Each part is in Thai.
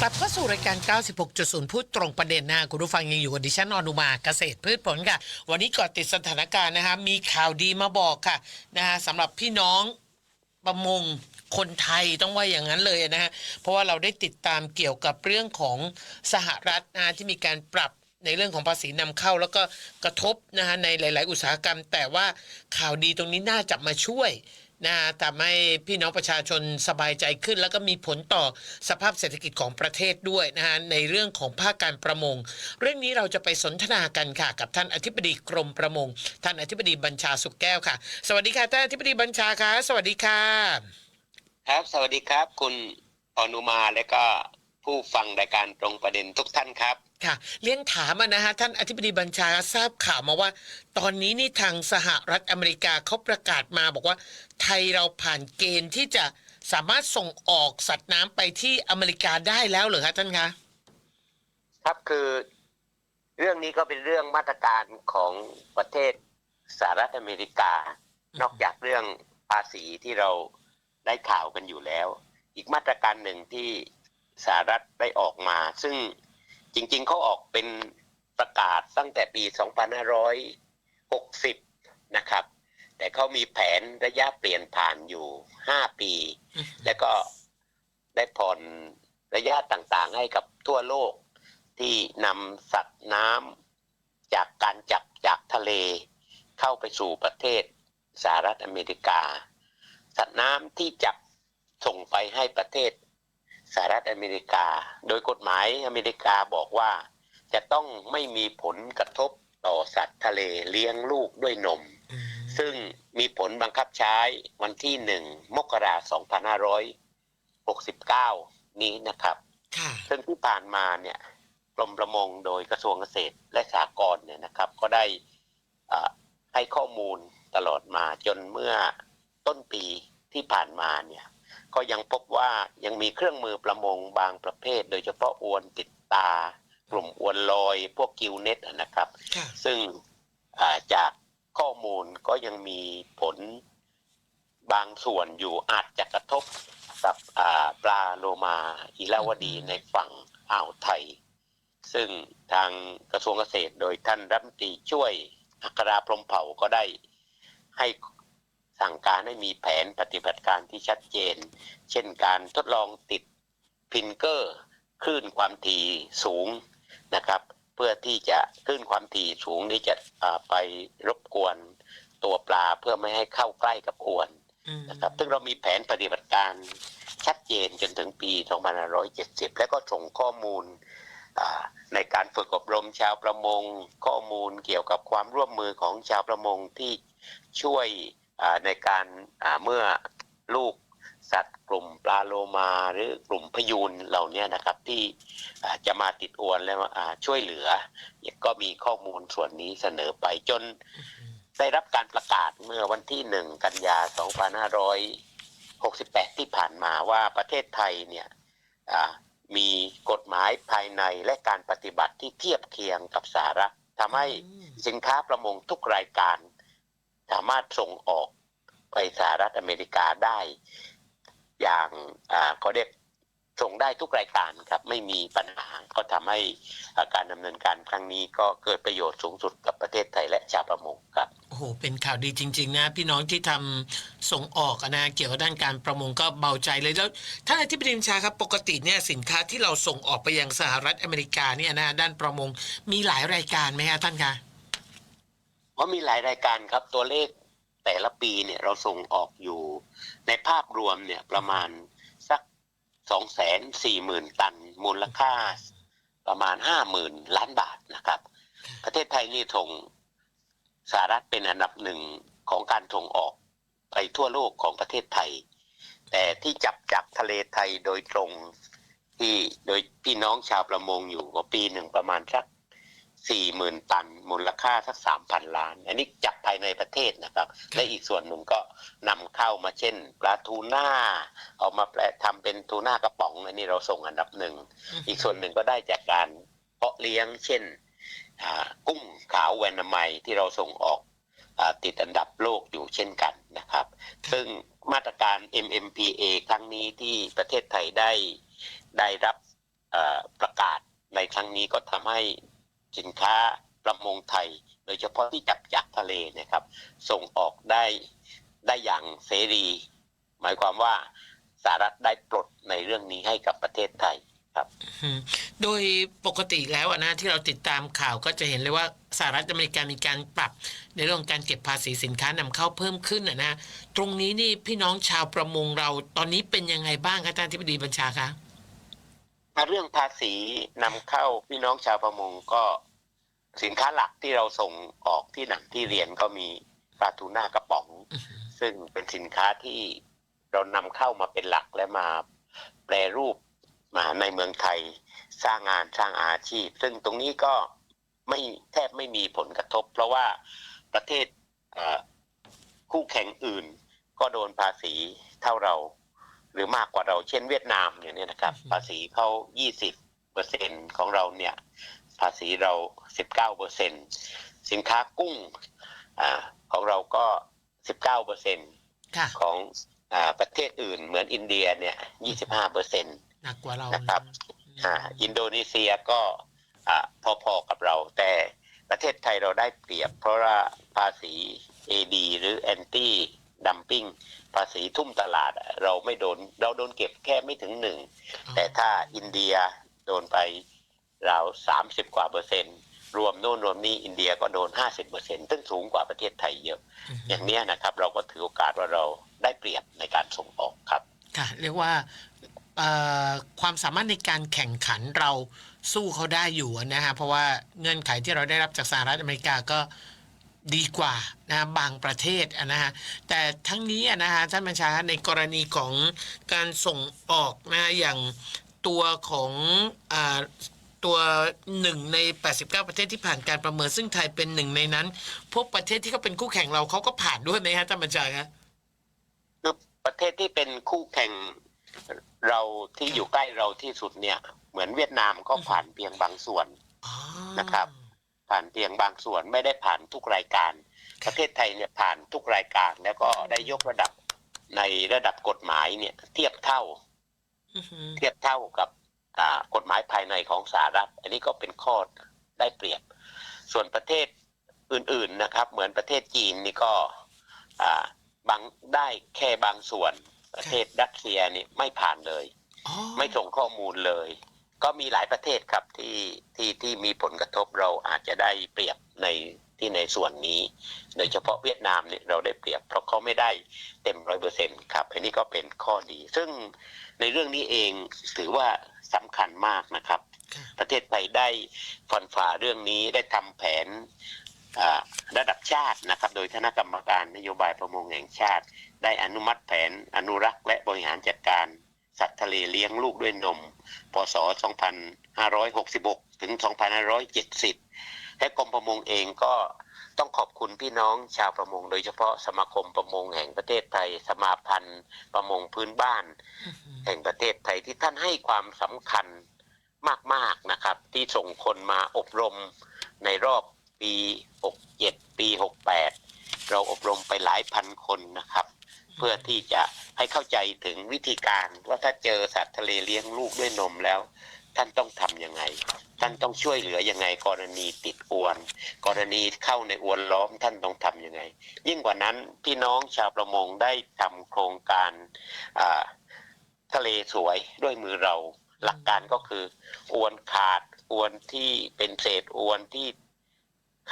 กลับเข้าสู่รายการ 96.0 พูดตรงประเด็นนะคุณผู้ฟังยังอยู่กับดิฉันอนุมาเกษตรพืชผลค่ะ วันนี้ก่อติดสถานการณ์นะคะมีข่าวดีมาบอกค่ะนะฮะสำหรับพี่น้องประมงคนไทยต้องว่าอย่างนั้นเลยนะฮะเพราะว่าเราได้ติดตามเกี่ยวกับเรื่องของสหรัฐนะที่มีการปรับในเรื่องของภาษีนำเข้าแล้วก็กระทบนะฮะในหลาย ๆ อุตสาหกรรม แต่ว่าข่าวดีตรงนี้น่าจะมาช่วย นะทำให้พี่น้องประชาชนสบายใจขึ้น แล้วก็มีผลต่อสภาพเศรษฐกิจของประเทศด้วยนะฮะในเรื่องของภาคการประมง เรื่องนี้เราจะไปสนทนากันค่ะ กับท่านอธิบดีกรมประมง ท่านอธิบดีบัญชาสุขแก้วค่ะ สวัสดีค่ะท่านอธิบดีบัญชาค่ะ สวัสดีค่ะ ครับ สวัสดีครับ คุณอนุมาและก็ผู้ฟังรายการตรงประเด็นทุกท่านครับ ค่ะเรียนถามนะฮะท่านอธิบดีบัญชาทราบข่าวมาว่า ตอนนี้นี่ทางสหรัฐอเมริกาเขาประกาศมาบอกว่า ไทยเราผ่านเกณฑ์ที่จะสามารถส่งออกสัตว์น้ำไปที่อเมริกาได้แล้วเหรอคะท่านคะครับคือเรื่องนี้ก็เป็นเรื่องมาตรการของประเทศสหรัฐอเมริกา นอกจากเรื่องภาษีที่เราได้ข่าวกันอยู่แล้ว อีกมาตรการหนึ่งที่สหรัฐได้ออกมา ซึ่ง จริงๆเขาออกเป็นประกาศตั้งแต่ปี 2560 นะครับ แต่เขามีแผนระยะเปลี่ยนผ่านอยู่ 5 ปี แล้วก็ได้ผ่อนระยะต่างๆให้กับทั่วโลกที่นำสัตว์น้ำจากการจับจากทะเล เข้าไปสู่ประเทศสหรัฐอเมริกา สัตว์น้ำที่จับส่งไปให้ประเทศ สหรัฐอเมริกา โดยกฎหมายอเมริกาบอกว่า จะต้องไม่มีผลกระทบต่อสัตว์ทะเลเลี้ยงลูกด้วยนม ซึ่งมีผลบังคับใช้วันที่หนึ่งมกราคม2569นี้นะครับค่ะซึ่งที่ผ่านมาเนี่ยกรมประมงโดยกระทรวงเกษตรและสหกรณ์เนี่ยนะครับ ก็ได้อ่าให้ข้อมูลตลอดมาจนเมื่อต้นปีที่ผ่านมาเนี่ย ก็ยังพบว่ายังมีเครื่องมือประมงบางประเภท โดยเฉพาะอวนติดตา กลุ่มอวนลอยพวกกิวเน็ตนะครับค่ะซึ่งอ่าจากข้อมูลก็ยังมีผลบางส่วนอยู่อาจจะกระทบกับอ่าปลาโลมาอีลาวดีในฝั่งอ่าวไทย ซึ่งทางกระทรวงเกษตรโดยท่านรัฐมนตรีช่วยอัคราพรหมเผ่าก็ได้ให้ สั่งการให้มีแผนปฏิบัติการที่ชัดเจน เช่นการทดลองติดพินเกอร์คลื่นความถี่สูงนะครับ เพื่อที่จะคลื่นความถี่สูงนี้จะอ่าไปรบกวนตัวปลาเพื่อไม่ให้เข้าใกล้กับอวนอืมนะครับ ซึ่งเรามีแผนปฏิบัติการชัดเจนจนถึงปี 2570 แล้วก็ส่งข้อมูลอ่าในการฝึกอบรมชาวประมง ข้อมูลเกี่ยวกับความร่วมมือของชาวประมงที่ช่วยอ่า ในการอ่าเมื่อลูกสัตว์กลุ่มปลาโลมาหรือกลุ่มพยูนเหล่านี้นะครับที่อ่าจะมาติดอวนแล้วอ่าช่วยเหลือ ก็มีข้อมูลส่วนนี้เสนอไปจนได้รับการประกาศเมื่อวันที่หนึ่งกันยา 2568 ที่ผ่านมาว่าประเทศไทยเนี่ยอ่ามีกฎหมายภายในและการปฏิบัติที่เทียบเคียงกับสหรัฐทำให้สินค้าประมงทุกรายการ สามารถส่งออกไปสหรัฐอเมริกาได้ อย่างเขาเรียกส่งได้ทุกรายการครับ ไม่มีปัญหาก็ทำให้การดำเนินการครั้งนี้ก็เกิดประโยชน์สูงสุดกับประเทศไทยและชาวประมงครับโอ้โหเป็นข่าวดีจริง ๆ นะ พี่น้องที่ทำส่งออกนะเกี่ยวกับด้านการประมงก็เบาใจเลยแล้วท่านอธิบดีชาครับปกติเนี่ยสินค้าที่เราส่งออกไปยังสหรัฐอเมริกาเนี่ยนะด้านประมงมีหลายรายการไหมฮะท่านคะ เพราะมีหลายรายการครับตัวเลขแต่ละปีเนี่ยเราส่งออกอยู่ในภาพรวมเนี่ยประมาณสักสองแสนสี่หมื่นตัน มูลค่าประมาณห้าหมื่นล้านบาทนะครับ ประเทศไทยนี่ส่งสหรัฐเป็นอันดับหนึ่งของการส่งออกไปทั่วโลกของประเทศไทย แต่ที่จับจากทะเลไทยโดยตรงที่โดยพี่น้องชาวประมงอยู่ก็ปีหนึ่งประมาณสัก สี่หมื่นตันมูลค่าสักสามพันล้าน อันนี้จับภายในประเทศนะครับ และอีกส่วนหนึ่งก็นำเข้ามาเช่นปลาทูน่าเอามาแปลทำเป็นทูน่ากระป๋องอันนี้เราส่งอันดับหนึ่ง อีกส่วนหนึ่งก็ได้จากการเพาะเลี้ยง เช่นอ่ากุ้งขาวแวนาไมที่เราส่งออกอาติดอันดับโลกอยู่เช่นกันนะครับ ซึ่งมาตรการ MMPA ครั้งนี้ที่ประเทศไทยได้ได้รับครั้งนี้ก็ทำให้ สินค้าประมงไทย โดยเฉพาะที่จับจากทะเลนะครับ ส่งออกได้ได้อย่างเสรี หมายความว่าสหรัฐได้ปลดในเรื่องนี้ให้กับประเทศไทยครับอืมโดยปกติแล้วอะนะที่เราติดตามข่าวก็จะเห็นเลยว่าสหรัฐอเมริกามีการปรับ ในเรื่องของการเก็บภาษีสินค้านำเข้าเพิ่มขึ้นอะนะตรงนี้นี่พี่น้องชาวประมงเราตอนนี้เป็นยังไงบ้างคะท่านที่ปดีบัญชาคะเรื่องภาษีนำเข้าพี่น้องชาวประมงก็ สินค้าหลักที่เราส่งออกที่หนังที่เรียนก็มีปลาทูน่ากระป๋องอือฮึซึ่งเป็นสินค้าที่เรานำเข้ามาเป็นหลักและมาแปรรูปมาในเมืองไทยสร้างงานสร้างอาชีพ ซึ่งตรงนี้ก็ไม่แทบไม่มีผลกระทบ เพราะว่าประเทศเอ่อคู่แข่งอื่น ก็โดนภาษีเท่าเรา หรือมากกว่าเราเช่นเวียดนามอย่างเนี้ยนะครับ ภาษีเขา 20เปอร์เซ็นของเราเนี่ย ภาษีเรา 19เปอร์เซ็นสินค้ากุ้งอาของเราก็ 19เปอร์เซ็นค่ะของอาประเทศอื่นเหมือนอินเดียเนี่ย 25เปอร์เซ็นหนักกว่าเรานะครับนะอ่าอินโดนีเซียก็อ่าพอๆกับเรา แต่ประเทศไทยเราได้เปรียบ เพราะว่าภาษี AD หรือ Anti Dumping ภาษีทุ่มตลาดอะเราไม่โดนเราโดนเก็บแค่ไม่ถึงหนึ่ง แต่ถ้าอินเดียโดนไป ราวสามสิบกว่าเปอร์เซ็นต์รวมโน่นรวมนี่อินเดียก็โดนห้าสิบเปอร์เซ็นต์ซึ่งสูงกว่าประเทศไทยเยอะอือฮึอย่างเนี้ยนะครับ เราก็ถือโอกาสว่าเราได้เปรียบในการส่งออกครับค่ะเรียกว่าเอ่อความสามารถในการแข่งขันเราสู้เขาได้อยู่นะฮะเพราะว่าเงื่อนไขที่เราได้รับจากสหรัฐอเมริกาก็ดีกว่านะบางประเทศอะนะฮะแต่ทั้งนี้อะนะฮะท่านบัญชาในกรณีของการส่งออกนะฮะอย่างตัวของอา ตัวหนึ่งใน 89 ประเทศที่ผ่านการประเมินซึ่งไทยเป็นหนึ่งในนั้น พวกประเทศที่เขาเป็นคู่แข่งเราเขาก็ผ่านด้วยไหมฮะท่านบัญชาครับคือประเทศที่เป็นคู่แข่งเราที่อยู่ใกล้เราที่สุดเนี่ย เหมือนเวียดนามก็ผ่านเพียงบางส่วนอ๋อนะครับ ผ่านเพียงบางส่วนไม่ได้ผ่านทุกรายการ ประเทศไทยเนี่ยผ่านทุกรายการ แล้วก็ได้ยกระดับในระดับกฎหมายเนี่ย เทียบเท่าอือฮึเทียบเท่ากับอ่า กฎหมายภายในของสหรัฐ อันนี้ก็เป็นข้อได้เปรียบ ส่วนประเทศอื่นๆนะครับ เหมือนประเทศจีนนี่ก็อ่าบางได้แค่บางส่วนประเทศรัสเซียนี่ไม่ผ่านเลยอ๋อไม่ส่งข้อมูลเลย ก็มีหลายประเทศครับที่ที่ที่มีผลกระทบเราอาจจะได้เปรียบในที่ในส่วนนี้ โดยเฉพาะเวียดนามเนี่ยเราได้เปรียบ เพราะเขาไม่ได้เต็มร้อยเปอร์เซ็นครับ อันนี้ก็เป็นข้อดี ซึ่งในเรื่องนี้เองถือว่า สำคัญมากนะครับค่ะประเทศไทยได้ฟันฝ่าเรื่องนี้ได้ทำแผนอ่าระดับชาตินะครับ โดยคณะกรรมการนโยบายประมงแห่งชาติ ได้อนุมัติแผนอนุรักษ์และบริหารจัดการสัตว์ทะเลเลี้ยงลูกด้วยนม พศ 2566 ถึง 2570 และกรมประมงเองก็ ต้องขอบคุณพี่น้องชาวประมง โดยเฉพาะสมาคมประมงแห่งประเทศไทย สมาพันธ์ประมงพื้นบ้านอือฮึแห่งประเทศไทยที่ท่านให้ความสำคัญมาก ๆ นะครับ ที่ส่งคนมาอบรมในรอบปี 67 ปี 68 เราอบรมไปหลายพันคนนะครับ เพื่อที่จะให้เข้าใจถึงวิธีการว่าถ้าเจอสัตว์ทะเลเลี้ยงลูกด้วยนมแล้ว ท่านต้องทำยังไง ท่านต้องช่วยเหลือยังไง กรณีติดอวน กรณีเข้าในอวนล้อมท่านต้องทำยังไง ยิ่งกว่านั้นพี่น้องชาวประมงได้ทำโครงการทะเลสวยด้วยมือเรา หลักการก็คือ อวนขาดอวนที่เป็นเศษอวนที่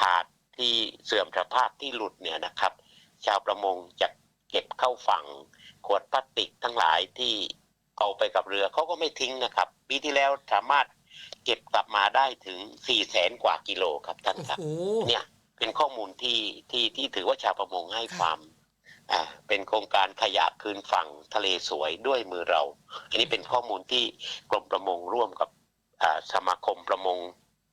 ขาดที่เสื่อมสภาพที่หลุดเนี่ยนะครับ ชาวประมงจะเก็บเข้าฝั่งขวดพลาสติกทั้งหลายที่ เอาไปกับเรือเขาก็ไม่ทิ้งนะครับ ปีที่แล้วสามารถเก็บกลับมาได้ถึงสี่แสนกว่ากิโลครับท่านโอ้ครับโหเนี่ย เป็นข้อมูลที่ที่ที่ถือว่าชาวประมงให้ความอ่าเป็นโครงการขยะคืนฝั่งทะเลสวยด้วยมือเรา อันนี้เป็นข้อมูลที่กรมประมงร่วมกับอ่าสมาคมประมง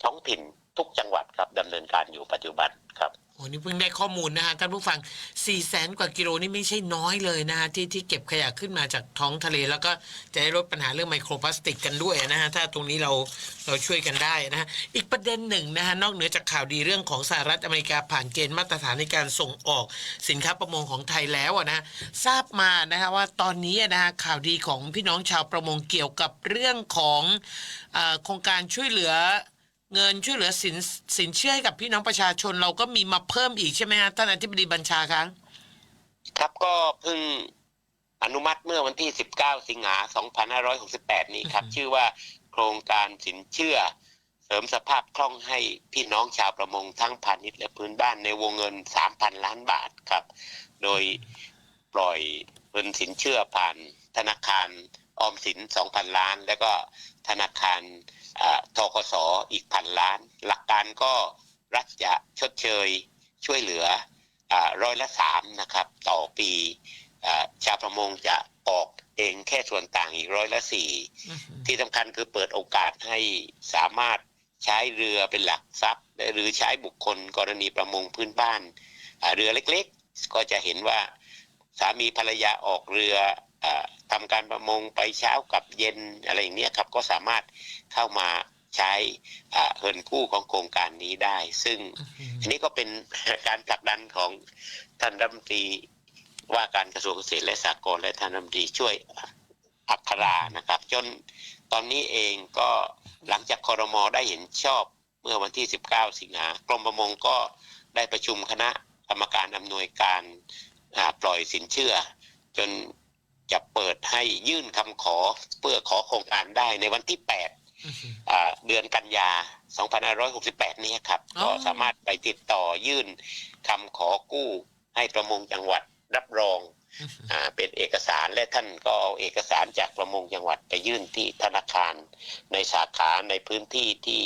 ท้องถิ่น ทุกจังหวัดครับดำเนินการอยู่ปัจจุบันครับ โอ้นี่เพิ่งได้ข้อมูลนะฮะท่านผู้ฟัง4ี่แสนกว่ากิโลนี่ไม่ใช่น้อยเลยนะฮะที่ที่เก็บขยะขึ้นมาจากท้องทะเล แล้วก็จะได้ลดปัญหาเรื่องไมโครพลาสติกกันด้วยนะฮะ ถ้าตรงนี้เราเราช่วยกันได้นะฮะ อีกประเด็นหนึ่งนะฮะ นอกเหนือจากข่าวดีเรื่องของสหรัฐอเมริกาผ่านเกณฑ์มาตรฐานในการส่งออกสินค้าประมงของไทยแล้วอะนะทราบมานะฮะว่าตอนนี้นะฮะข่าวดีของพี่น้องชาวประมงเกี่ยวกับเรื่องของเออโครงการช่วยเหลือ เงินช่วยเหลือสินสินเชื่อให้กับพี่น้องประชาชนเราก็มีมาเพิ่มอีกใช่ไหมฮะท่านอธิบดีบัญชาคะครับก็เพิ่งอนุมัติเมื่อวันที่ 19 สิงหา 2568 นี้ครับ ชื่อว่าโครงการสินเชื่อ เสริมสภาพคล่องให้พี่น้องชาวประมงทั้งพาณิชย์และพื้นบ้านในวงเงิน 3,000 ล้านบาทครับ โดยปล่อยเงินสินเชื่อผ่านธนาคาร ออมสิน2,000ล้าน แล้วก็ธนาคารอ่าทกสอีกพันล้าน หลักการก็รัฐจะชดเชยช่วยเหลืออ่าร้อยละสามนะครับ ต่อปีอ่าชาวประมงจะออกเองแค่ส่วนต่างอีกร้อยละสี่ที่สำคัญคือเปิดโอกาสให้สามารถใช้เรือเป็นหลักทรัพย์ หรือใช้บุคคลกรณีประมงพื้นบ้านอ่าเรือเล็กๆ ก็จะเห็นว่าสามีภรรยาออกเรือ อาทำการประมงไปเช้ากับเย็นอะไรอย่างเนี้ยครับก็สามารถเข้ามาใช้อ่าเงินกู้ของโครงการนี้ได้ ซึ่งอันนี้ก็เป็นการผลักดันของท่านรัฐมนตรีว่าการกระทรวงเกษตรและสหกรณ์และท่านรัฐมนตรีช่วยอัครานะครับ จนตอนนี้เองก็หลังจากคอรมอได้เห็นชอบเมื่อวันที่ 19 สิงหากรมประมงก็ได้ประชุมคณะกรรมการอำนวยการอ่าปล่อยสินเชื่อ จน จะเปิดให้ยื่นคำขอเพื่อขอโครงการได้ในวันที่8อ่าเดือนกันยา 2568 นี้ครับอ๋อก็สามารถไปติดต่อยื่นคำขอกู้ให้ประมงจังหวัดรับรองอ่าเป็นเอกสารและท่านก็เอาเอกสารจากประมงจังหวัดไปยื่นที่ธนาคาร ในสาขาในพื้นที่ที่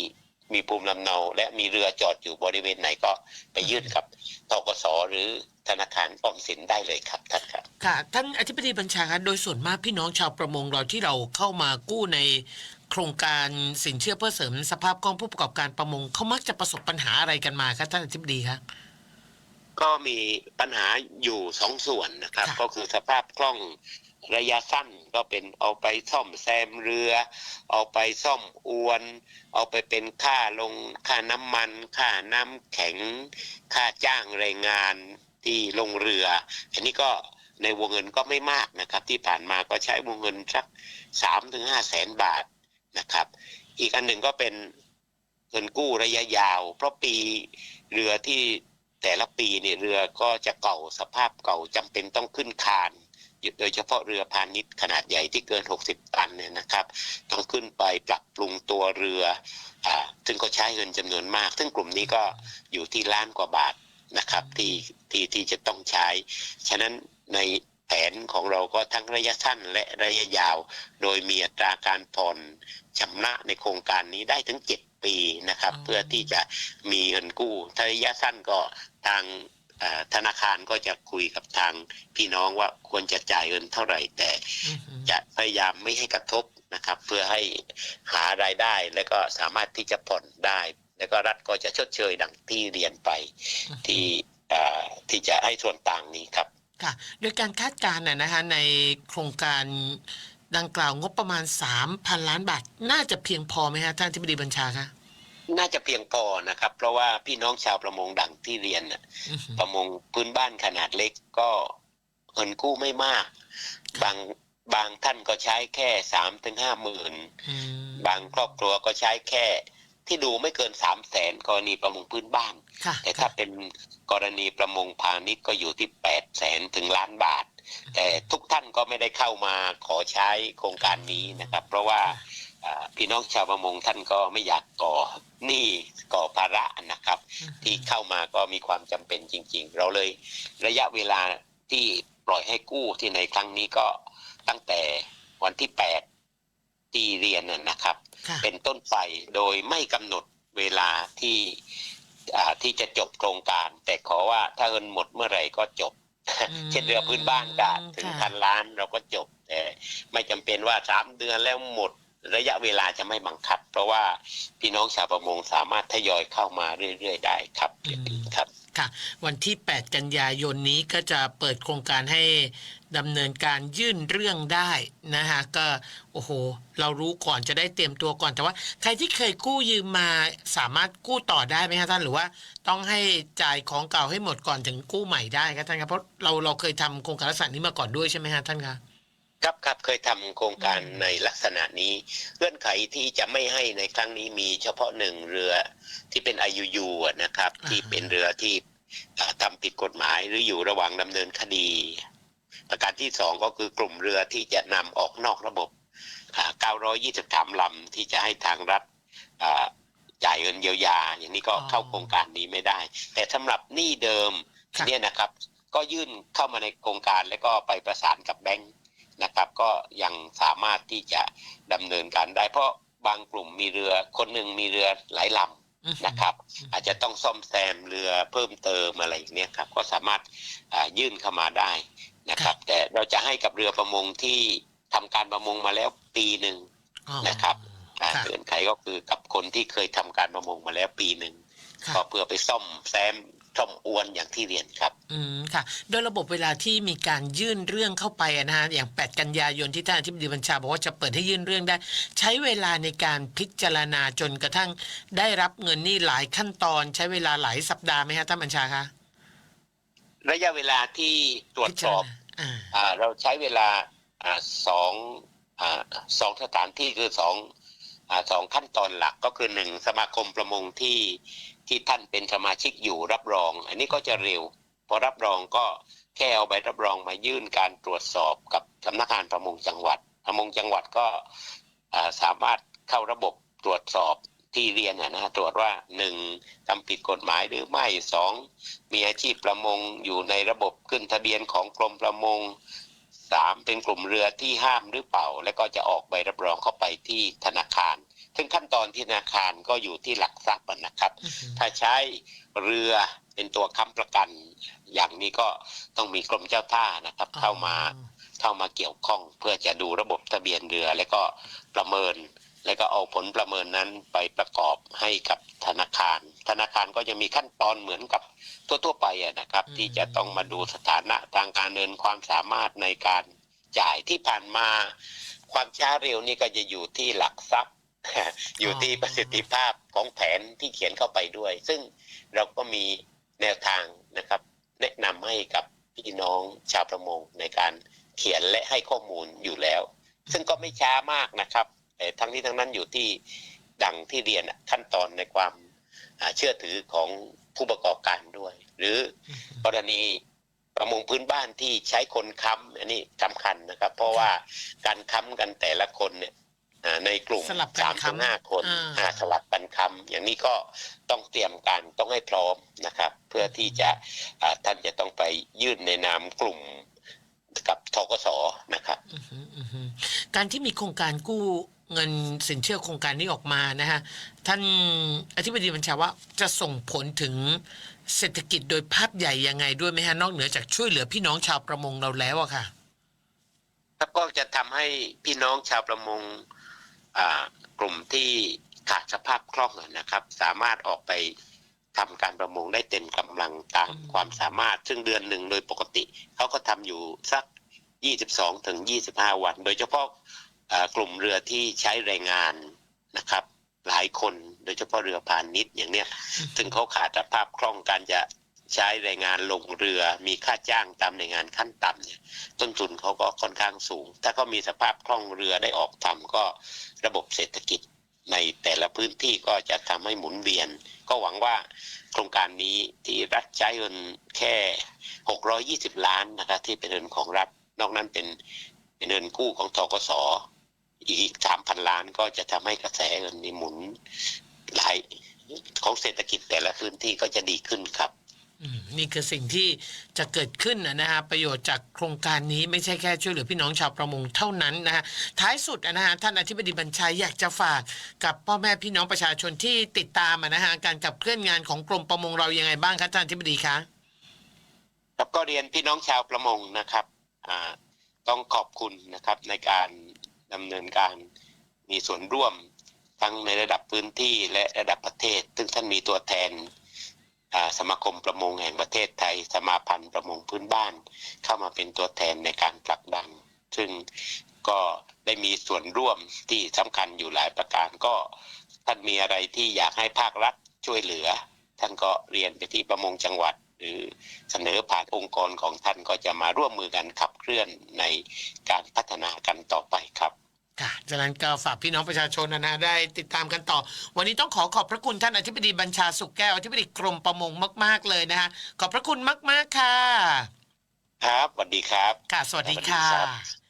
มีภูมิลำเนา และมีเรือจอดอยู่บริเวณไหนก็ไปยื่นกับทกสหรือ ธนาคารออมสินได้เลยครับท่านครับค่ะท่านอธิบดีบัญชาคะโดยส่วนมากพี่น้องชาวประมงเราที่เราเข้ามากู้ในโครงการสินเชื่อเพื่อเสริมสภาพคล่องผู้ประกอบการประมงเขามักจะประสบปัญหาอะไรกันมาคะท่านอธิบดีคะก็มีปัญหาอยู่สองส่วนนะครับค่ะก็คือสภาพคล่องระยะสั้นก็เป็นเอาไปซ่อมแซมเรือ เอาไปซ่อมอวน เอาไปเป็นค่าลงค่าน้ำมัน ค่าน้ำแข็ง ค่าจ้างแรงงาน ที่ลงเรือ อันนี้ก็ในวงเงินก็ไม่มากนะครับ ที่ผ่านมาก็ใช้วงเงินสักสามถึงห้าแสนบาทนะครับ อีกอันหนึ่งก็เป็นเงินกู้ระยะยาว เพราะปีเรือที่แต่ละปีเนี่ยเรือก็จะเก่าสภาพเก่าจำเป็นต้องขึ้นคานโดยเฉพาะเรือพาณิชย์ขนาดใหญ่ที่เกิน 60 ตันเนี่ยนะครับ ต้องขึ้นไปปรับปรุงตัวเรืออ่าซึ่งก็ใช้เงินจำนวนมาก ซึ่งกลุ่มนี้ก็อยู่ที่ล้านกว่าบาท นะครับที่ที่ที่จะต้องใช้ ฉะนั้นในแผนของเราก็ทั้งระยะสั้นและระยะยาว โดยมีอัตราการผ่อนชำระในโครงการนี้ได้ถึง 7 ปีนะครับอ๋อเพื่อที่จะมีเงินกู้ถ้าระยะสั้นก็ทางเอ่อธนาคารก็จะคุยกับทางพี่น้องว่าควรจะจ่ายเงินเท่าไหร่ แต่จะพยายามไม่ให้กระทบนะครับ เพื่อให้หารายได้แล้วก็สามารถที่จะผ่อนได้ แล้วก็รัฐก็จะชดเชยดังที่เรียนไปที่เอ่อที่จะให้ส่วนต่างนี้ครับค่ะโดยการคาดการณ์นะนะคะในโครงการดังกล่าวงบประมาณ 3,000 ล้านบาท น่าจะเพียงพอไหมฮะท่านอธิบดีบัญชาคะน่าจะเพียงพอนะครับ เพราะว่าพี่น้องชาวประมงดังที่เรียนน่ะประมงพื้นบ้านขนาดเล็กก็เงินกู้ไม่มาก บางบางท่านก็ใช้แค่สามถึงห้าหมื่นอืมบางครอบครัวก็ใช้แค่ ที่ดูไม่เกินสามแสนกรณีประมงพื้นบ้านค่ะแต่ถ้าเป็นกรณีประมงพาณิชย์ก็อยู่ที่แปดแสนถึงล้านบาท แต่ทุกท่านก็ไม่ได้เข้ามาขอใช้โครงการนี้นะครับ เพราะว่าอ่าพี่น้องชาวประมงท่านก็ไม่อยากก่อหนี้ก่อภาระนะครับ ที่เข้ามาก็มีความจำเป็นจริง ๆ เราเลยระยะเวลาที่ปล่อยให้กู้ที่ในครั้งนี้ก็ตั้งแต่วันที่แปดที่เรียนน่ะนะครับค่ะ เป็นต้นไปโดยไม่กำหนดเวลาที่อ่าที่จะจบโครงการ แต่ขอว่าถ้าเงินหมดเมื่อไหร่ก็จบอืมเช่นเรือพื้นบ้านก็ถึงค่ะพันล้านเราก็จบ แต่ไม่จำเป็นว่าสามเดือนแล้วหมด ระยะเวลาจะไม่บังคับ เพราะว่าพี่น้องชาวประมงสามารถทยอยเข้ามาเรื่อยๆได้ครับอืมครับค่ะ วันที่ 8 กันยายนนี้ก็จะเปิดโครงการให้ดำเนินการยื่นเรื่องได้นะฮะก็โอ้โห เรารู้ก่อนจะได้เตรียมตัวก่อนแต่ว่า ใครที่เคยกู้ยืมมาสามารถกู้ต่อได้ไหมคะท่านหรือว่า ต้องให้จ่ายของเก่าให้หมดก่อนถึงกู้ใหม่ได้ครับท่านครับเพราะเราเราเคยทำโครงการลักษณะนี้มาก่อนด้วยใช่ไหมฮะท่านคะ ครับครับเคยทำโครงการอืมในลักษณะนี้เงื่อนไขที่จะไม่ให้ในครั้งนี้มีเฉพาะหนึ่งเรือที่เป็น IUU อะนะครับ ที่เป็นเรือที่อ่าทำผิดกฎหมายหรืออยู่ระหว่างดำเนินคดี ประการที่สองก็คือกลุ่มเรือที่จะนำออกนอกระบบอ่า923 ลำที่จะให้ทางรัฐอ่าจ่ายเงินเยียวยา อย่างนี้ก็อ๋อเข้าโครงการนี้ไม่ได้ แต่สำหรับหนี้เดิมค่ะเนี่ยนะครับ ก็ยื่นเข้ามาในโครงการแล้วก็ไปประสานกับแบงค์ นะครับก็ยังสามารถที่จะดำเนินการได้ เพราะบางกลุ่มมีเรือคนหนึ่งมีเรือหลายลำอืมนะครับ อาจจะต้องซ่อมแซมเรือเพิ่มเติมอะไรอย่างเนี้ยครับก็สามารถอ่ายื่นเข้ามาได้นะครับ แต่เราจะให้กับเรือประมงที่ทำการประมงมาแล้วปีหนึ่งอ๋อนะครับอ่าค่ะเงื่อนไขก็คือกับคนที่เคยทำการประมงมาแล้วปีหนึ่งค่ะก็เพื่อไปซ่อมแซม ซ่อมอวนอย่างที่เรียนครับ อืมค่ะ โดยระบบเวลาที่มีการยื่นเรื่องเข้าไปอะนะฮะอย่าง 8 กันยายนที่ท่านอธิบดีบัญชาบอกว่าจะเปิดให้ยื่นเรื่องได้ ใช้เวลาในการพิจารณาจนกระทั่ง ได้รับเงินนี่หลายขั้นตอน ใช้เวลาหลายสัปดาห์ไหมฮะท่านบัญชาคะระยะเวลาที่ตรวจสอบพิจารณาอ่าอ่าเราใช้เวลาอ่าสองอ่าสองสถานที่คือสองอ่าสองขั้นตอนหลักก็คือหนึ่งสมาคมประมงที่ ที่ท่านเป็นสมาชิกอยู่รับรอง อันนี้ก็จะเร็ว พอรับรองก็แค่เอาใบรับรองมายื่นการตรวจสอบกับสำนักงานประมงจังหวัดประมงจังหวัดก็สามารถเข้าระบบตรวจสอบที่เรียนนะนะตรวจว่าหนึ่งทำผิดกฎหมายหรือไม่สองมีอาชีพประมงอยู่ในระบบขึ้นทะเบียนของกรมประมงสามเป็นกลุ่มเรือที่ห้ามหรือเปล่า แล้วก็จะออกใบรับรองเข้าไปที่ธนาคาร ซึ่งขั้นตอนที่ธนาคารก็อยู่ที่หลักทรัพย์อะนะครับอือหือถ้าใช้เรือเป็นตัวค้ำประกัน อย่างนี้ก็ต้องมีกรมเจ้าท่านะครับ เข้ามาเข้ามาเกี่ยวข้อง เพื่อจะดูระบบทะเบียนเรือ แล้วก็ประเมิน แล้วก็เอาผลประเมินนั้นไปประกอบให้กับธนาคาร ธนาคารก็จะมีขั้นตอนเหมือนกับทั่วๆไปอะนะครับอืมที่จะต้องมาดูสถานะทางการเงินความสามารถในการจ่ายที่ผ่านมา ความช้าเร็วนี่ก็จะอยู่ที่หลักทรัพย์ อยู่ที่ประสิทธิภาพของแผนที่เขียนเข้าไปด้วย ซึ่งเราก็มีแนวทางนะครับ แนะนำให้กับพี่น้องชาวประมงในการเขียนและให้ข้อมูลอยู่แล้ว ซึ่งก็ไม่ช้ามากนะครับแต่ทั้งนี้ทั้งนั้นอยู่ที่ดังที่เรียนอะขั้นตอนในความอ่าเชื่อถือของผู้ประกอบการด้วย หรืออือหือกรณีประมงพื้นบ้านที่ใช้คนค้ำอันนี้สำคัญนะครับ เพราะว่าการค้ำกันแต่ละคนเนี่ยอ่า ในกลุ่มสลับกันสามถึงห้าค้ำคนอ่าอ่าสลับกันค้ำอย่างนี้ก็ต้องเตรียมการต้องให้พร้อมนะครับ เพื่อที่จะอ่าท่านจะต้องไปยื่นในนามกลุ่มกับทกสนะครับอือหืออือหือการที่มีโครงการกู้เงินสินเชื่อโครงการนี้ออกมานะฮะท่านอธิบดีบัญชาว่าจะส่งผลถึงเศรษฐกิจโดยภาพใหญ่ยังไงด้วยไหมฮะนอกเหนือจากช่วยเหลือพี่น้องชาวประมงเราแล้วอะค่ะแล้วก็จะทำให้พี่น้องชาวประมงอ่า กลุ่มที่ขาดสภาพคล่องอะนะครับ สามารถออกไปทำการประมงได้เต็มกำลังตามอืมความสามารถ ซึ่งเดือนหนึ่งโดยปกติเขาก็ทำอยู่สัก 22 ถึง 25 วัน โดยเฉพาะอ่ากลุ่มเรือที่ใช้แรงงานนะครับ หลายคนโดยเฉพาะเรือพาณิชย์อย่างเนี้ยซึ่งเขาขาดสภาพคล่องการจะ ใช้แรงงานลงเรือมีค่าจ้างตามแรงงานขั้นต่ำเนี่ยต้นทุนเขาก็ค่อนข้างสูง ถ้าเขามีสภาพคล่องเรือได้ออกทำก็ระบบเศรษฐกิจในแต่ละพื้นที่ก็จะทำให้หมุนเวียน ก็หวังว่าโครงการนี้ที่รัฐใช้เงินแค่ 620 ล้านนะครับที่เป็นเงินของรัฐนอกนั้นเป็นเป็นเงินกู้ของทกสอีก 3,000 ล้านก็จะทำให้กระแสเงินนี้หมุนหลายของเศรษฐกิจแต่ละพื้นที่ก็จะดีขึ้นครับ นี่คือสิ่งที่จะเกิดขึ้นนะฮะประโยชน์จากโครงการนี้ไม่ใช่แค่ช่วยเหลือพี่น้องชาวประมงเท่านั้นนะฮะท้ายสุดนะฮะท่านอธิบดีบัญชาอยากจะฝากกับพ่อแม่พี่น้องประชาชนที่ติดตามนะฮะการขับเคลื่อนงานของกรมประมงเรายังไงบ้างคะท่านอธิบดีคะครับก็เรียนพี่น้องชาวประมงนะครับต้องขอบคุณนะครับในการดำเนินการมีส่วนร่วมทั้งในระดับพื้นที่และระดับประเทศ ซึ่งท่านมีตัวแทน สมาคมประมงแห่งประเทศไทย สมาพันธ์ประมงพื้นบ้าน เข้ามาเป็นตัวแทนในการผลักดัน ซึ่งก็ได้มีส่วนร่วมที่สำคัญอยู่หลายประการก็ท่านมีอะไรที่อยากให้ภาครัฐช่วยเหลือ ท่านก็เรียนไปที่ประมงจังหวัด หรือเสนอผ่านองค์กรของท่านก็จะมาร่วมมือกันขับเคลื่อนในการพัฒนากันต่อไปครับ ค่ะจากนั้นก็ฝากพี่น้องประชาชนนะนะได้ติดตามกันต่อ วันนี้ต้องขอขอบพระคุณท่านอธิบดีบัญชาสุขแก้วอธิบดีกรมประมงมาก ๆ เลยนะคะขอบพระคุณมาก ๆ ค่ะ ครับสวัสดีครับ ค่ะ สวัสดีค่ะสวัสดีครับ